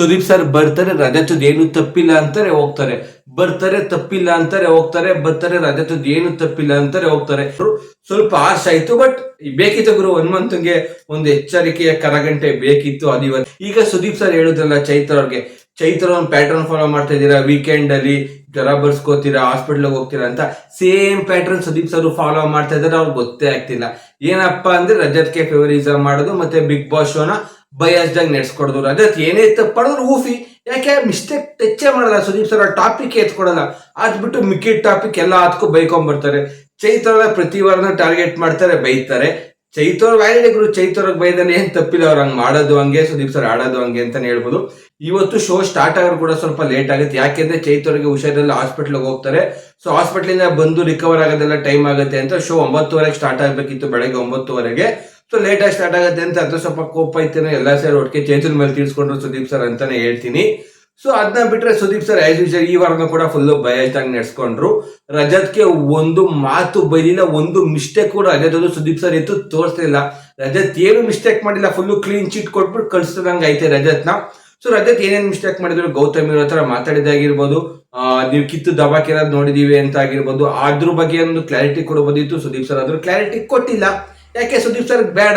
Sudeep sir ಬರ್ತಾರೆ ರಜತದ್ ಏನು ತಪ್ಪಿಲ್ಲ ಅಂತಾರೆ, ಹೋಗ್ತಾರೆ. ಬರ್ತಾರೆ, ತಪ್ಪಿಲ್ಲ ಅಂತಾರೆ, ಹೋಗ್ತಾರೆ. ಬರ್ತಾರೆ ರಜತದ್ ಏನು ತಪ್ಪಿಲ್ಲ ಅಂತಾರೆ, ಹೋಗ್ತಾರೆ. ಸ್ವಲ್ಪ ಆಶ ಆಯ್ತು ಬಟ್ ಬೇಕಿತ್ತು ಗುರು ಹನುಮಂತಂಗೆ ಒಂದು ಎಚ್ಚರಿಕೆಯ ಕರಗಂಟೆ ಬೇಕಿತ್ತು ಅದು ಈಗ ಸುದೀಪ್ ಸರ್ ಹೇಳುದಲ್ಲ ಚೈತ್ರ ಅವ್ರಿಗೆ, ಚೈತ್ರ ಒಂದು ಪ್ಯಾಟರ್ನ್ ಫಾಲೋ ಮಾಡ್ತಾ ಇದ್ದೀರಾ? ವೀಕೆಂಡ್ ಅಲ್ಲಿ ಜ್ವರ ಬರ್ಸ್ಕೋತೀರಾ? ಹಾಸ್ಪಿಟಲ್ ಹೋಗ್ತೀರಾ ಅಂತ same pattern Sudeep sir follow ಮಾಡ್ತಾ ಇದ್ದಾರೆ. ಅವ್ರಿಗೆ ಗೊತ್ತೇ ಆಗ್ತಿಲ್ಲ. ಏನಪ್ಪಾ ಅಂದ್ರೆ ರಜತ್ಗೆ ಫೇವರಿಸಮ್ ಮಾಡೋದು, ಮತ್ತೆ ಬಿಗ್ ಬಾಸ್ ಶೋನ ಬಯಾಸ್ಡ್ ಆಗಿ ನಡೆಸ್ಕೊಡೋದು. ರಜತ್ ಏನೇ ತಪ್ಪು ಮಾಡಿದ್ರು ಊಫಿ. ಯಾಕೆ? ಮಿಸ್ಟೇಕ್ ಟಚ್ಚೇ ಮಾಡಲ್ಲ. ಸುದೀಪ್ ಸರ್ ಟಾಪಿಕ್ ಎತ್ಕೊಡಲ್ಲ. ಅದ್ ಬಿಟ್ಟು ಮಿಕ್ಕಿದ ಟಾಪಿಕ್ ಎಲ್ಲ ಹತ್ಕೊ ಬೈಕೊಂಬರ್ತಾರೆ. ಚೈತ್ರ ಪ್ರತಿ ವಾರನ ಟಾರ್ಗೆಟ್ ಮಾಡ್ತಾರೆ, ಬೈತಾರೆ. ಚೈತ್ರ ವ್ಯಾಲಿಡ್ ಗುರು ಚೈತೋರ್ಗ್ ಬೈದಾನೆ ಏನ್ ತಪ್ಪಿಲ್ಲ. ಅವ್ರು ಹಂಗ್ ಮಾಡೋದು ಹಂಗೆ, ಸುದೀಪ್ ಸರ್ ಆಡೋದು ಹಂಗೆ ಅಂತಾನೆ ಹೇಳ್ಬೋದು. ಇವತ್ತು ಶೋ ಸ್ಟಾರ್ಟ್ ಆಗೋದು ಕೂಡ ಸ್ವಲ್ಪ ಲೇಟ್ ಆಗುತ್ತೆ. ಯಾಕೆಂದ್ರೆ ಚೈತೋರ್ಗೆ ಹುಷಾರಿಲ್ಲ ಹಾಸ್ಪಿಟ್ಲ್ಗೆ ಹೋಗ್ತಾರೆ. ಸೊ ಹಾಸ್ಪಿಟ್ಲಿಂದ ಬಂದು ರಿಕವರ್ ಆಗೋದೆಲ್ಲ ಟೈಮ್ ಆಗುತ್ತೆ ಅಂತ ಶೋ ಒಂಬತ್ತುವರೆಗೆ ಸ್ಟಾರ್ಟ್ ಆಗ್ಬೇಕಿತ್ತು ಬೆಳಗ್ಗೆ ಒಂಬತ್ತುವರೆಗೆ. ಸೊ ಲೇಟಾಗಿ ಸ್ಟಾರ್ಟ್ ಆಗುತ್ತೆ ಅಂತ ಅದು ಸ್ವಲ್ಪ ಕೋಪ ಐತೆ ಎಲ್ಲ ಸರ್ ಒಟ್ಟಿಗೆ ಚೇತನ್ ಮೇಲೆ ತೀರ್ಸ್ಕೊಂಡ್ರು ಸುದೀಪ್ ಸರ್ ಅಂತಾನೆ ಹೇಳ್ತೀನಿ. ಸೊ ಅದನ್ನ ಬಿಟ್ರೆ ಸುದೀಪ್ ಸರ್ ಆಸ್ ಯೂಶಲ್ ಈ ವಾರನೂ ಕೂಡ ಫುಲ್ ಭಯ ಆಗಿ ನಡೆಸ್ಕೊಂಡ್ರು. ರಜತ್ಗೆ ಒಂದು ಮಾತು ಬೈಲಿಲ್ಲ, ಒಂದು ಮಿಸ್ಟೇಕ್ ಕೂಡ ರಜತ್ ಅದು ಸುದೀಪ್ ಸರ್ ಎತ್ತು ತೋರಿಸ್ತಿಲ್ಲ ರಜತ್ ಏನು ಮಿಸ್ಟೇಕ್ ಮಾಡಿಲ್ಲ ಫುಲ್ ಕ್ಲೀನ್ ಚೀಟ್ ಕೊಟ್ಬಿಟ್ಟು ಕಳಿಸ್ದಂಗೆ ಐತೆ ರಜತ್ನ. ಸೊ ರಜತ್ ಏನೇನು ಮಿಸ್ಟೇಕ್ ಮಾಡಿದ್ರು, ಗೌತಮಿ ಇರೋ ಹತ್ರ ಮಾತಾಡಿದಾಗಿರ್ಬೋದು ನೀವು ಕಿತ್ತು ದಬಾಕಿರೋದು ನೋಡಿದೀವಿ ಅಂತ ಆಗಿರ್ಬೋದು, ಅದ್ರ ಬಗ್ಗೆ ಒಂದು ಕ್ಲಾರಿಟಿ ಕೊಡಬಹುದಿತ್ತು ಸುದೀಪ್ ಸರ್ ಅದ್ರ ಕ್ಲಾರಿಟಿ ಕೊಟ್ಟಿಲ್ಲ. ಯಾಕೆ ಸುದೀಪ್ ಸರ್ ಬೇಡ?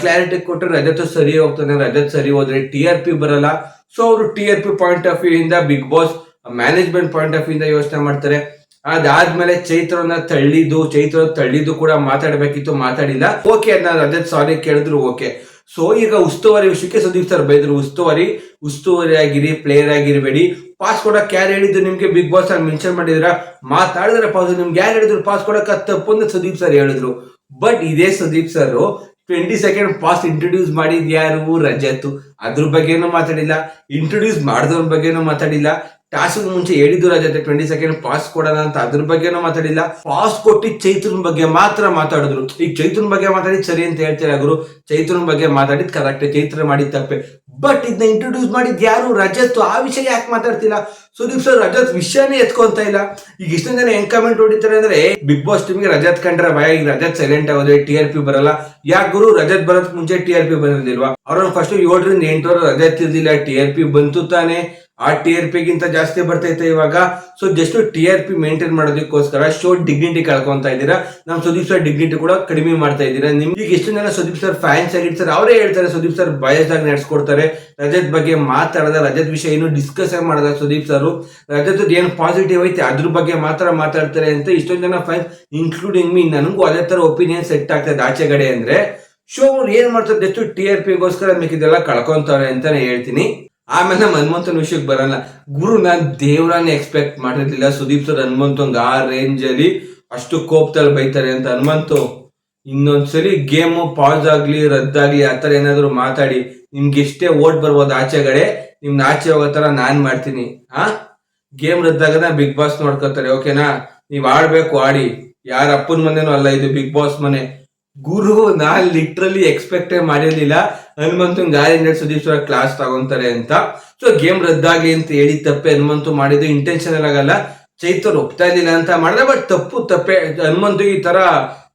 ಕ್ಲಾರಿಟಿ ಕೊಟ್ಟರೆ ರಜತ್ ಸರಿ ಹೋಗ್ತಾನೆ, ರಜತ್ ಸರಿ ಹೋದ್ರೆ ಟಿ ಆರ್ ಪಿ ಬರಲ್ಲ. ಸೊ ಅವರು T R P point of view ಇಂದ Bigg Boss management point of view ಇಂದ ಯೋಚನೆ ಮಾಡ್ತಾರೆ. ಅದಾದ್ಮೇಲೆ ಚೈತ್ರನ ತಳ್ಳಿದ್ದು ಚೈತ್ರ ತಳ್ಳಿದ್ದು ಕೂಡ ಮಾತಾಡಬೇಕಿತ್ತು, ಮಾತಾಡಿಲ್ಲ. ಓಕೆ ಅದನ್ನ ರಜತ್ ಸಾರಿ ಕೇಳಿದ್ರು ಓಕೆ ಸೊ ಈಗ ಉಸ್ತುವಾರಿ ವಿಷಯಕ್ಕೆ ಸುದೀಪ್ ಸರ್ ಬೈದ್ರು. ಉಸ್ತುವಾರಿ ಉಸ್ತುವಾರಿ ಆಗಿರಿ ಪ್ಲೇಯರ್ ಆಗಿರಬೇಡಿ. ಪಾಸ್ ಕೊಡಕ್ ಯಾರು ಹೇಳಿದ್ದು ನಿಮ್ಗೆ? ಬಿಗ್ ಬಾಸ್ ಅಲ್ಲಿ ಮೆನ್ಷನ್ ಮಾಡಿದ್ರ ಮಾತಾಡಿದ್ರೆ ಪಾಸ್ ನಿಮ್ಗೆ ಯಾರು ಹೇಳಿದ್ರು? ಪಾಸ್ ಕೊಡಕ್ ತಪ್ಪು ಅಂತ ಸುದೀಪ್ ಸರ್ ಹೇಳಿದ್ರು. ಬಟ್ ಇದೇ Sudeep sir twenty second pass introduce ಮಾಡಿದ್ ಯಾರು? ರಜತ್. ಅದ್ರ ಬಗ್ಗೆನೂ ಮಾತಾಡಿಲ್ಲ. ಇಂಟ್ರೊಡ್ಯೂಸ್ ಮಾಡಿದವ್ರ ಬಗ್ಗೆನೂ ಮಾತಾಡಿಲ್ಲ. ಟಾಸ್ಕ್ ಮುಂಚೆ ಹೇಳಿದ್ರು ರಜತ್ ಟ್ವೆಂಟಿ ಸೆಕೆಂಡ್ ಪಾಸ್ ಕೊಡೋಣ ಅಂತ ಅದ್ರ ಬಗ್ಗೆನೂ ಮಾತಾಡಿಲ್ಲ. ಪಾಸ್ ಕೊಟ್ಟಿ ಚೈತ್ರನ್ ಬಗ್ಗೆ ಮಾತ್ರ ಮಾತಾಡಿದ್ರು. ಈಗ ಚೈತ್ರನ್ ಬಗ್ಗೆ ಮಾತಾಡಿದ್ ಸರಿ ಅಂತ ಹೇಳ್ತಾರೆ ಗುರು? ಚೈತ್ರನ್ ಬಗ್ಗೆ ಮಾತಾಡಿದ್ ಕರೆಕ್ಟ್ ಚೈತ್ರ ಮಾಡಿದ್ ತಪ್ಪೆ. ಬಟ್ ಇದನ್ನ ಇಂಟ್ರೊಡ್ಯೂಸ್ ಮಾಡಿದ್ ಯಾರು? ರಜತ್. ಆ ವಿಷಯ ಯಾಕೆ ಮಾತಾಡ್ತಿಲ್ಲ? ಸುದೀಪ್ ಸರ್ ರಜತ್ ವಿಷಯನೇ ಎತ್ಕೊಂತ ಇಲ್ಲ. ಈಗ ಇಷ್ಟೊಂದ್ ಜನ ಹೆಂಗ್ ಕಮೆಂಟ್ ಹೊಡಿತಾರೆ ಅಂದ್ರೆ ಬಿಗ್ ಬಾಸ್ ಟೀಮ್ಗೆ ರಜತ್ ಕಂಡ್ರೆ ಭಯ? ಈಗ ರಜತ್ ಸೈಲೆಂಟ್ ಆಗೋದ್ರೆ ಟಿ ಆರ್ ಪಿ ಬರಲ್ಲ. ಯಾಕೆ ಗುರು? ರಜತ್ ಬರೋದ್ ಮುಂಚೆ ಟಿ ಆರ್ ಪಿ ಬಂದಿಲ್ವಾ ಅವ್ರನ್ನ ಫಸ್ಟ್ ಏಳರಿಂದ ಎಂಟು ರಜತ್ ಇರ್ಲಿಲ್ಲ. ಟಿ ಆರ್ ಪಿ ಬಂತು ತಾನೆ. ಆ ಟಿ ಆರ್ ಪಿಗಿಂತ ಜಾಸ್ತಿ ಬರ್ತೈತೆ ಇವಾಗ. So just T R P maintain ಮಾಡೋದಕ್ಕೋಸ್ಕರ ಶೋ ಡಿಗ್ನಿಟಿ ಕಳ್ಕೊಂತ ಇದ್ದೀರಾ. ನಮ್ ಸುದೀಪ್ ಸರ್ ಡಿಗ್ನಿಟಿ ಕೂಡ ಕಡಿಮೆ ಮಾಡ್ತಾ ಇದ್ದೀರಾ. ನಿಮ್ಗೆ ಎಷ್ಟು ಜನ ಸುದೀಪ್ ಸರ್ ಫ್ಯಾನ್ಸ್ ಆಗಿರ್ತಾರೆ ಅವರೇ ಹೇಳ್ತಾರೆ, ಸುದೀಪ್ ಸರ್ ಬಯಸ್ ಆಗಿ ನಡೆಸ್ಕೊಡ್ತಾರೆ. ರಜತ್ ಬಗ್ಗೆ ಮಾತಾಡದ, ರಜತ್ ವಿಷಯ ಏನು ಡಿಸ್ಕಸ್ ಮಾಡದ ಸುದೀಪ್ ಸರ್ ರಜತ್ ಏನು ಪಾಸಿಟಿವ್ ಐತೆ, ಅದ್ರ ಬಗ್ಗೆ ಮಾತ್ರ ಮಾತಾಡ್ತಾರೆ ಅಂತ ಇಷ್ಟೊಂದು ಜನ ಫ್ಯಾನ್ಸ್ ಇನ್ಕ್ಲೂಡಿಂಗ್ ಮೀ ನನಗೂ ಅದೇ ತರ ಒಪಿನಿಯನ್ ಸೆಟ್ ಆಗ್ತದೆ ಆಚೆಗಡೆ ಅಂದ್ರೆ. ಶೋ ಏನ್ ಮಾಡ್ತಾರೆ ಜಸ್ಟ್ ಟಿ ಆರ್ ಪಿಗೋಸ್ಕರ ಮಿಕ್ಕಿದೆಲ್ಲ ಕಳ್ಕೊಂತಾರೆ ಅಂತಾನೆ ಹೇಳ್ತೀನಿ. ಆಮೇಲೆ ನಮ್ಮ ಹನುಮಂತನ ವಿಷಯಕ್ಕೆ ಬರಲ್ಲ. ಗುರು, ನಾನು ದೇವ್ರನ್ನ ಎಕ್ಸ್ಪೆಕ್ಟ್ ಮಾಡಿರ್ಲಿಲ್ಲ ಸುದೀಪ್ ಸರ್ ಒಂದು ಆ ರೇಂಜಲ್ಲಿ ಅಷ್ಟು ಕೋಪದಲ್ಲಿ ಬೈತಾರೆ ಅಂತ. ಹನುಮಂತು ಇನ್ನೊಂದ್ಸರಿ ಗೇಮ್ ಪಾಸ್ ಆಗಲಿ, ರದ್ದಾಗಲಿ, ಆ ಥರ ಏನಾದರೂ ಮಾತಾಡಿ. ನಿಮ್ಗೆ ಎಷ್ಟೇ ಓಟ್ ಬರ್ಬೋದು ಆಚೆಗಡೆ, ನಿಮ್ನ ಆಚೆ ಹೋಗೋ ಥರ ನಾನು ಮಾಡ್ತೀನಿ. ಆ? ಗೇಮ್ ರದ್ದಾಗದ ಬಿಗ್ ಬಾಸ್ ನೋಡ್ಕೋತಾರೆ ಓಕೆನಾ ನೀವು ಆಡ್ಬೇಕು, ಆಡಿ. ಯಾರ ಅಪ್ಪನ ಮನೇನೂ ಅಲ್ಲ, ಇದು ಬಿಗ್ ಬಾಸ್ ಮನೆ. ಗುರು ನಾನ್ ಲಿಟ್ರಲಿ ಎಕ್ಸ್ಪೆಕ್ಟೇ ಮಾಡಿರ್ಲಿಲ್ಲ. ಹನುಮಂತು ಗಾಳಿ ಸುದೀಪ್ ಸರ್ ಕ್ಲಾಸ್ ತಗೊಂತಾರೆ ಅಂತ. ಸೊ ಗೇಮ್ ರದ್ದಾಗಿ ಅಂತ ಹೇಳಿ ತಪ್ಪೆ ಹನುಮಂತು ಮಾಡಿದ್ದು ಇಂಟೆನ್ಷನಲ್ ಆಗಲ್ಲ. ಚೈತರ್ ಒಪ್ತಾ ಇದ್ದಿಲ್ಲ ಅಂತ ಮಾಡಿದ್ರೆ ಬಟ್ ತಪ್ಪು ತಪ್ಪೆ. ಹನುಮಂತು ಈ ತರ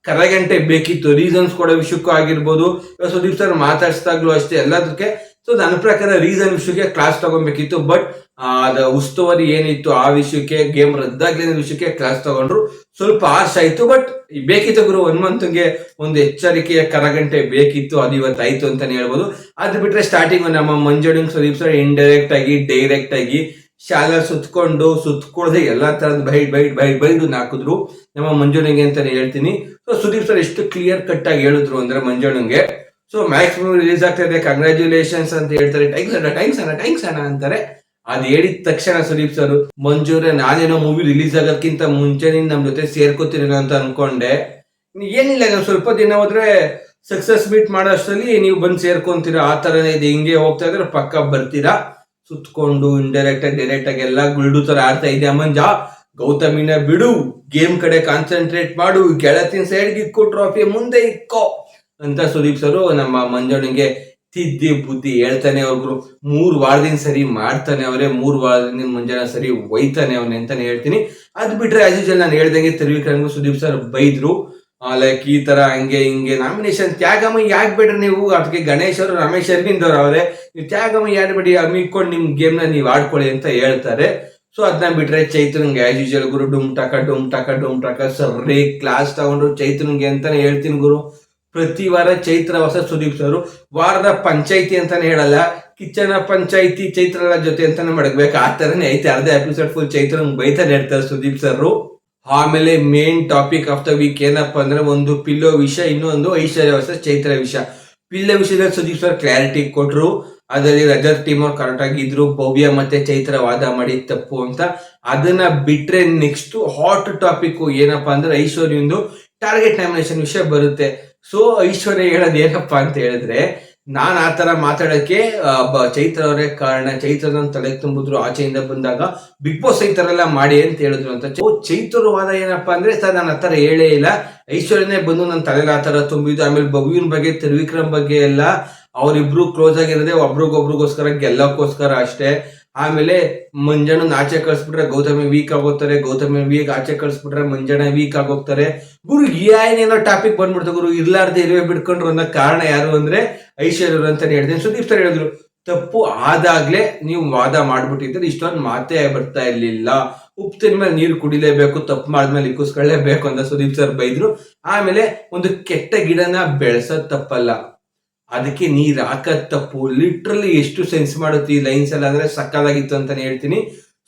ಕರಗಂಟೆ ಬೇಕಿತ್ತು. ರೀಸನ್ಸ್ ಕೊಡೋ ವಿಷಯಕ್ಕೂ ಆಗಿರ್ಬೋದು. ಸುದೀಪ್ ಸರ್ ಮಾತಾಡ್ಸ್ದಾಗ್ಲೂ ಅಷ್ಟೇ. ಎಲ್ಲದಕ್ಕೆ ಸೊ ನನ್ನ ಪ್ರಕಾರ ರೀಸನ್ ವಿಷಯಕ್ಕೆ ಕ್ಲಾಸ್ ತಗೊಬೇಕಿತ್ತು ಬಟ್ ಅದ ಉಸ್ತುವಾರಿ ಏನಿತ್ತು ಆ ವಿಷಯಕ್ಕೆ ಗೇಮ್ ರದ್ದಾಗ್ಲಿ ಅನ್ನೋ ವಿಷಯಕ್ಕೆ ಕ್ಲಾಸ್ ತಗೊಂಡ್ರು. ಸ್ವಲ್ಪ ಆರ್ಸ್ ಆಯ್ತು ಬಟ್ ಬೇಕಿತ್ತು ಗುರು ಒನ್ ಮಂತ್ಗೆ ಒಂದು ಎಚ್ಚರಿಕೆಯ ಕರಗಂಟೆ ಬೇಕಿತ್ತು, ಅದು ಇವತ್ತು ಆಯ್ತು ಅಂತಾನೆ ಹೇಳ್ಬೋದು. ಅದು ಬಿಟ್ರೆ ಸ್ಟಾರ್ಟಿಂಗ್ ನಮ್ಮ ಮಂಜುಡಿಂಗ್ ಸುದೀಪ್ ಸರ್ ಇಂಡೈರೆಕ್ಟ್ ಆಗಿ ಡೈರೆಕ್ಟ್ ಆಗಿ ಶಾಲೆ ಸುತ್ಕೊಂಡು ಸುತ್ಕೊಳ್ದೆ ಎಲ್ಲಾ ತರದ್ ಬೈಟ್ ಬೈಟ್ ಬೈಟ್ ಬೈದು ಹಾಕಿದ್ರು ನಮ್ಮ ಮಂಜುಣಿಗೆ ಅಂತಾನೆ ಹೇಳ್ತೀನಿ. ಸೊ ಸುದೀಪ್ ಸರ್ ಎಷ್ಟು ಕ್ಲಿಯರ್ ಕಟ್ ಆಗಿ ಹೇಳಿದ್ರು ಅಂದ್ರೆ ಮಂಜುಣಿಗೆ ಸೊ ಮ್ಯಾಕ್ಸಿಮಮ್ ರಿಲೀಸ್ ಆಗ್ತಾ ಇದೆ ಕಂಗ್ರಾಚ್ಯುಲೇಷನ್ಸ್ ಅಂತ ಹೇಳ್ತಾರೆ. ಟೈಮ್ಸ್ ಅಣ್ಣ ಟೈಮ್ಸ್ ಅಣ್ಣ ಟೈಮ್ಸ್ ಅಣ್ಣ ಅಂತಾರೆ. ಅದ್ ಹೇಳಿದ ತಕ್ಷಣ ಸುದೀಪ್ ಸರ್, ಮಂಜೂರೆ, ನಾನೇನೋ ಮೂವಿ ರಿಲೀಸ್ ಆಗೋದಕ್ಕಿಂತ ಮುಂಚೆ ನೀನ್ ನಮ್ ಜೊತೆ ಸೇರ್ಕೋತೀರ ಅಂತ ಅನ್ಕೊಂಡೆ. ಏನಿಲ್ಲ, ನಾವು ಸ್ವಲ್ಪ ದಿನ ಹೋದ್ರೆ ಸಕ್ಸಸ್ ಮೀಟ್ ಮಾಡೋಷ್ಟರಲ್ಲಿ ನೀವು ಬಂದು ಸೇರ್ಕೊಂತೀರಾ, ಆ ತರನೇ ಇದೆ. ಹಿಂಗೆ ಹೋಗ್ತಾ ಇದ್ರೆ ಪಕ್ಕ ಬರ್ತೀರಾ? ಸುತ್ಕೊಂಡು ಇಂಡೈರೆಕ್ಟ್ ಆಗಿ ಡೈರೆಕ್ಟ್ ಆಗಿ ಎಲ್ಲ ಗುಲ್ಡು ತರ ಆಡ್ತಾ ಇದೆ. ಮಂಜ ಗೌತಮಿನ ಬಿಡು ಗೇಮ್ ಕಡೆ ಕಾನ್ಸಂಟ್ರೇಟ್ ಮಾಡು, ಗೆಳತಿನ ಸೈಡ್ಗೆ ಇಕ್ಕು ಟ್ರಾಫಿ ಮುಂದೆ ಇಕ್ಕೋ. ಅಂತ ಸುದೀಪ್ ಸರ್ ನಮ್ಮ ಮಂಜಣ್ಣಗೆ ತಿದ್ದಿ ಬುದ್ಧಿ ಹೇಳ್ತಾನೆ ಅವ್ರಿಗೂ ಮೂರ್ ವಾರದಿಂದ ಸರಿ ಮಾಡ್ತಾನೆ ಅವರೇ, ಮೂರ್ ವಾರದಿಂದ ಮುಂಜಾನೆ ಸರಿ ಒಯ್ತಾನೆ ಅವನೇ ಅಂತಾನೆ ಹೇಳ್ತೀನಿ. ಅದ್ ಬಿಟ್ರೆ ಆಸ್ ಯೂಶಲ್ ನಾನು ಹೇಳ್ದಂಗೆ ತಿರುವಿಕರಂಗು ಸುದೀಪ್ ಸರ್ ಬೈದ್ರು. ಲೈಕ್ ಈ ತರ ಹಂಗೆ ಹಿಂಗೆ ನಾಮಿನೇಷನ್ ತ್ಯಾಗಮ್ಮ ಯಾಕೆ ಬೇಡ್ರಿ ನೀವು? ಅದಕ್ಕೆ ಗಣೇಶ್ ಅವರು, ರಮೇಶ್ ಅರವಿಂದ್ ಅವ್ರೆ ನೀವು ತ್ಯಾಗಮ್ಮ ಯಾರು ಬೇಡಿ ಇಟ್ಕೊಂಡು ನಿಮ್ ಗೇಮ್ನ ನೀವು ಆಡ್ಕೊಳ್ಳಿ ಅಂತ ಹೇಳ್ತಾರೆ. ಸೊ ಅದನ್ನ ಬಿಟ್ರೆ ಚೈತನ್ಗೆ ಆಸ್ ಯೂಶಲ್ ಗುರು, ಡುಮ್ ಟಕ ಡುಮ್ ಟಕ ಡುಮ್ ಟಕ ಕ್ಲಾಸ್ ತಗೊಂಡ್ರು ಚೈತನ್ಗೆ ಅಂತಾನೆ ಹೇಳ್ತೀನಿ ಗುರು. ಪ್ರತಿ ವಾರ ಚೈತ್ರ ಹೊಸ ಸುದೀಪ್ ಸರ್ ವಾರದ ಪಂಚಾಯಿತಿ ಅಂತಾನೆ ಹೇಳಲ್ಲ ಕಿಚ್ಚನ ಪಂಚಾಯಿತಿ ಚೈತ್ರರ ಜೊತೆ ಅಂತಾನೆ ಮಡಗ್ಬೇಕು. ಆ ತರನೇ ಐತೆ, ಅರ್ಧ ಎಪಿಸೋಡ್ ಫುಲ್ ಚೈತ್ರ ಬೈತಾನೆ ಇರ್ತಾರೆ ಸುದೀಪ್ ಸರ್. ಆಮೇಲೆ main topic of the week ಏನಪ್ಪ ಅಂದ್ರೆ ಒಂದು ಪಿಲ್ಲೋ ವಿಷಯ ಇನ್ನೊಂದು ಐಶ್ವರ್ಯ ಹೊಸ ಚೈತ್ರ ವಿಷಯ ಪಿಲ್ಲೋ ವಿಷಯದಲ್ಲಿ ಸುದೀಪ್ ಸರ್ ಕ್ಲಾರಿಟಿ ಕೊಟ್ರು. ಅದರಲ್ಲಿ ರಜತ್ ಟೀಮ್ ಅವ್ರು ಕರೆಕ್ಟ್ ಆಗಿದ್ರು ಭವ್ಯ ಮತ್ತೆ ಚೈತ್ರ ವಾದ ಮಾಡಿ ತಪ್ಪು ಅಂತ. ಅದನ್ನ ಬಿಟ್ರೆ ನೆಕ್ಸ್ಟ್ ಹಾಟ್ ಟಾಪಿಕ್ ಏನಪ್ಪಾ ಅಂದ್ರೆ ಐಶ್ವರ್ಯಂದು ಟಾರ್ಗೆಟ್ ನಾಮಿನೇಷನ್ ವಿಷಯ ಬರುತ್ತೆ. ಸೊ ಐಶ್ವರ್ಯ ಹೇಳೋದು ಏನಪ್ಪ ಅಂತ ಹೇಳಿದ್ರೆ, ನಾನು ಆ ತರ ಮಾತಾಡಕ್ಕೆ ಚೈತ್ರ ಅವರೇ ಕಾರಣ ಚೈತ್ರನ ತಲೆ ತುಂಬಿದ್ರು, ಆಚೆಯಿಂದ ಬಂದಾಗ ಬಿಗ್ ಬಾಸ್ ಈ ತರ ಎಲ್ಲ ಮಾಡಿ ಅಂತ ಹೇಳಿದ್ರು ಅಂತ ಚೈತ್ರ ವಾದ ಏನಪ್ಪಾ ಅಂದ್ರೆ, ಸರ್, ನಾನು ಆ ತರ ಹೇಳೇ ಇಲ್ಲ. ಐಶ್ವರ್ಯನೇ ಬಂದು ನನ್ನ ತಲೆಗೆ ಆ ತರ ತುಂಬಿದ್ದು, ಆಮೇಲೆ ಬಗುವಿನ ಬಗ್ಗೆ, ತ್ರಿವಿಕ್ರಮ್ ಬಗ್ಗೆ ಎಲ್ಲ, ಅವರಿಬ್ರು ಕ್ಲೋಸ್ ಆಗಿರೋದೇ ಒಬ್ರಿಗೊಬ್ರಿಗೋಸ್ಕರ, ಗೆಲ್ಲಕ್ಕೋಸ್ಕರ ಅಷ್ಟೇ. ಆಮೇಲೆ ಮಂಜಣ್ಣ ಆಚೆ ಕಳ್ಸ್ಬಿಟ್ರೆ ಗೌತಮಿ ವೀಕ್ ಆಗೋಗ್ತಾರೆ, ಗೌತಮಿ ವೀಕ್ ಆಚೆ ಕಳ್ಸ್ಬಿಟ್ರೆ ಮಂಜಣ್ಣ ವೀಕ್ ಆಗೋಗ್ತಾರೆ. ಗುರು ಏನೇನೋ ಟಾಪಿಕ್ ಬಂದ್ಬಿಡ್ತು ಗುರು, ಇರ್ಲಾರ್ದೆ ಇರುವೆ ಬಿಡ್ಕೊಂಡ್ರು ಅನ್ನೋ ಕಾರಣ ಯಾರು ಅಂದ್ರೆ ಐಶ್ವರ್ಯರು ಅಂತ ಹೇಳ್ತೀನಿ. ಸುದೀಪ್ ಸರ್ ಹೇಳಿದ್ರು, ತಪ್ಪು ಆದಾಗ್ಲೇ ನೀವು ವಾದ ಮಾಡ್ಬಿಟ್ಟಿದ್ರೆ ಇಷ್ಟೊಂದು ಮಾತೇ ಬರ್ತಾ ಇರ್ಲಿಲ್ಲ. ಉಪ್ಪು ತಿಂದ ಮೇಲೆ ನೀರು ಕುಡಿಲೇಬೇಕು, ತಪ್ಪು ಮಾಡಿದ್ಮೇಲೆ ಇಕ್ಕಿಸ್ಕೊಳ್ಳೇಬೇಕು ಅಂತ ಸುದೀಪ್ ಸರ್ ಬೈದ್ರು. ಆಮೇಲೆ ಒಂದು ಕೆಟ್ಟ ಗಿಡನ ಬೆಳೆಸೋದ್ ತಪ್ಪಲ್ಲ. ಅದಕ್ಕೆ ನೀರು ಹಾಕದ್ ತಪ್ಪು ಲಿಟ್ರಲಿ ಎಷ್ಟು ಸೆನ್ಸ್ ಮಾಡುತ್ತೆ ಈ ಲೈನ್ಸ್ ಎಲ್ಲ ಅಂದ್ರೆ ಸಕ್ಕದಾಗಿತ್ತು ಅಂತಾನೆ ಹೇಳ್ತೀನಿ.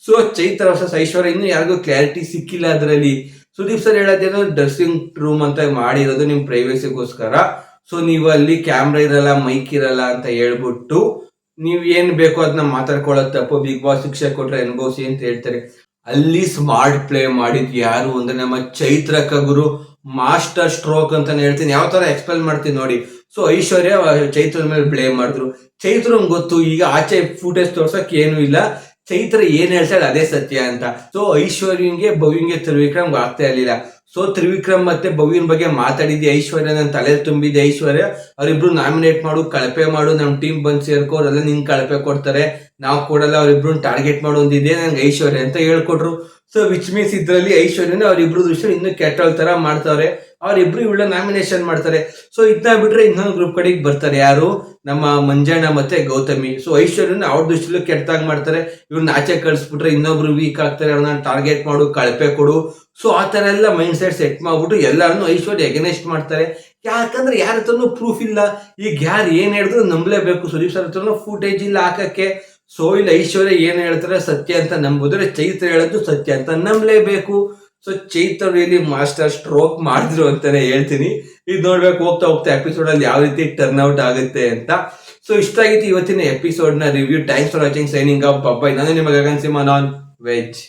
ಸೊ ಚೈತ್ರ ಹೊಸ ಐಶ್ವರ್ಯ ಇನ್ನು ಯಾರಿಗೂ ಕ್ಲಾರಿಟಿ ಸಿಕ್ಕಿಲ್ಲ ಅದರಲ್ಲಿ. ಸುದೀಪ್ ಸರ್ ಹೇಳೋದೇನೋ ಡ್ರೆಸ್ಸಿಂಗ್ ರೂಮ್ ಅಂತ ಮಾಡಿರೋದು ನಿಮ್ ಪ್ರೈವೇಸಿಗೋಸ್ಕರ ಸೊ ನೀವು ಅಲ್ಲಿ ಕ್ಯಾಮ್ರಾ ಇರಲ್ಲ ಮೈಕ್ ಇರಲ್ಲ ಅಂತ ಹೇಳ್ಬಿಟ್ಟು ನೀವು ಏನ್ ಬೇಕೋ ಅದನ್ನ ಮಾತಾಡ್ಕೊಳ್ಳೋದು ತಪ್ಪು. ಬಿಗ್ ಬಾಸ್ ಶಿಕ್ಷೆ ಕೊಟ್ರೆ ಅನುಭವಿಸಿ ಅಂತ ಹೇಳ್ತಾರೆ? ಅಲ್ಲಿ ಸ್ಮಾರ್ಟ್ ಪ್ಲೇ ಮಾಡಿದ್ ಯಾರು ಅಂದ್ರೆ ನಮ್ಮ ಚೈತ್ರಕ ಗುರು ಮಾಸ್ಟರ್ ಸ್ಟ್ರೋಕ್ ಅಂತಾನೆ ಹೇಳ್ತೀನಿ. ಯಾವ ತರ ಎಕ್ಸ್ಪ್ಲೇನ್ ಮಾಡ್ತೀನಿ ನೋಡಿ. ಸೊ ಐಶ್ವರ್ಯ ಚೈತ್ರದ ಮೇಲೆ ಬ್ಲೇಮ್ ಮಾಡಿದ್ರು. ಚೈತ್ರ ಗೊತ್ತು, ಈಗ ಆಚೆ ಫುಟೇಜ್ ತೋರ್ಸಕ್ ಏನು ಇಲ್ಲ. ಚೈತ್ರ ಏನ್ ಹೇಳ್ತಾರೆ ಅದೇ ಸತ್ಯ ಅಂತ. ಸೊ ಐಶ್ವರ್ಯಂಗೆ ಭವ್ಯಂಗೆ ತ್ರಿವಿಕ್ರಮ್ ಆಗ್ತಾ ಇರ್ಲಿಲ್ಲ. ಸೊ ತ್ರಿವಿಕ್ರಮ್ ಮತ್ತೆ ಭವ್ಯನ್ ಬಗ್ಗೆ ಮಾತಾಡಿದ್ದೆ. ಐಶ್ವರ್ಯ ನನ್ನ ತಲೆ ತುಂಬಿದೆ ಐಶ್ವರ್ಯ, ಅವರಿಬ್ರು ನಾಮಿನೇಟ್ ಮಾಡು, ಕಳಪೆ ಮಾಡು, ನಮ್ ಟೀಮ್ ಬಂದು ಸೇರ್ಕೋ, ಅವರೆಲ್ಲ ನಿನ್ ಕಳಪೆ ಕೊಡ್ತಾರೆ. ನಾವು ಕೊಡಲ್ಲ ಅವ್ರಿಬ್ರು ಟಾರ್ಗೆಟ್ ಮಾಡು ಒಂದಿದೆ ನಂಗೆ ಐಶ್ವರ್ಯ ಅಂತ ಹೇಳ್ಕೊಟ್ರು. ಸೊ ವಿಚ್ ಮೀನ್ಸ್ ಇದ್ರಲ್ಲಿ ಐಶ್ವರ್ಯನ ಅವ್ರಿಬ್ರು ದೃಶ್ಯ ಇನ್ನು ಕೆಟ್ಟ ತರ ಮಾಡ್ತಾವ್ರೆ. ಅವ್ರಿಬ್ರು ಇವಳ ನಾಮಿನೇಷನ್ ಮಾಡ್ತಾರೆ. ಸೊ ಇದನ್ನ ಬಿಟ್ರೆ ಇನ್ನೊಂದು ಗ್ರೂಪ್ ಕಡೆಗೆ ಬರ್ತಾರೆ ಯಾರು? ನಮ್ಮ ಮಂಜಣ್ಣ ಮತ್ತೆ ಗೌತಮಿ. ಸೊ ಐಶ್ವರ್ಯನ ಅವ್ರ ದೃಷ್ಟಿಲೂ ಕೆಟ್ಟದಾಗ ಮಾಡ್ತಾರೆ. ಇವ್ರನ್ನ ಆಚೆ ಕಳಿಸ್ಬಿಟ್ರೆ ಇನ್ನೊಬ್ರು ವೀಕ್ ಆಗ್ತಾರೆ. ಅವ್ರನ್ನ ಟಾರ್ಗೆಟ್ ಮಾಡು, ಕಳಪೆ ಕೊಡು. ಸೊ ಆ ಥರ ಎಲ್ಲ ಮೈಂಡ್ ಸೆಟ್ ಸೆಟ್ ಮಾಡ್ಬಿಟ್ಟು ಎಲ್ಲಾರನ್ನು ಐಶ್ವರ್ಯ ಎಗನೆಸ್ಟ್ ಮಾಡ್ತಾರೆ. ಯಾಕಂದ್ರೆ ಯಾರ ಹತ್ರನೂ ಪ್ರೂಫ್ ಇಲ್ಲ. ಈಗ ಯಾರು ಏನು ಹೇಳಿದ್ರು ನಂಬಲೇಬೇಕು. ಸುದೀಪ್ ಸರ್ ಹತ್ರನೂ ಫುಟೇಜ್ ಇಲ್ಲ ಹಾಕಕ್ಕೆ. ಸೊ ಇಲ್ಲಿ, ಐಶ್ವರ್ಯ ಏನು ಹೇಳ್ತಾರೆ ಸತ್ಯ ಅಂತ ನಂಬುದ್ರೆ ಚೈತ್ರ ಹೇಳೋದು ಸತ್ಯ ಅಂತ ನಂಬಲೇಬೇಕು. ಸೊ ರಿಯಲಿ ಮಾಸ್ಟರ್ ಸ್ಟ್ರೋಕ್ ಮಾಡಿದ್ರು ಅಂತಾನೆ ಹೇಳ್ತೀನಿ. ಇದು ನೋಡ್ಬೇಕು, ಹೋಗ್ತಾ ಹೋಗ್ತಾ ಎಪಿಸೋಡ್ ಅಲ್ಲಿ ಯಾವ ರೀತಿ ಟರ್ನ್ ಔಟ್ ಆಗುತ್ತೆ ಅಂತ. ಸೊ ಇಷ್ಟ ಆಗಿತ್ತು ಇವತ್ತಿನ ಎಪಿಸೋಡ್ನ review thanks for watching signing up bye ನಾನು ನಿಮಗೆ ಗಗನ್ ಸಿಂಹ ನಾನ್ ವೆಜ್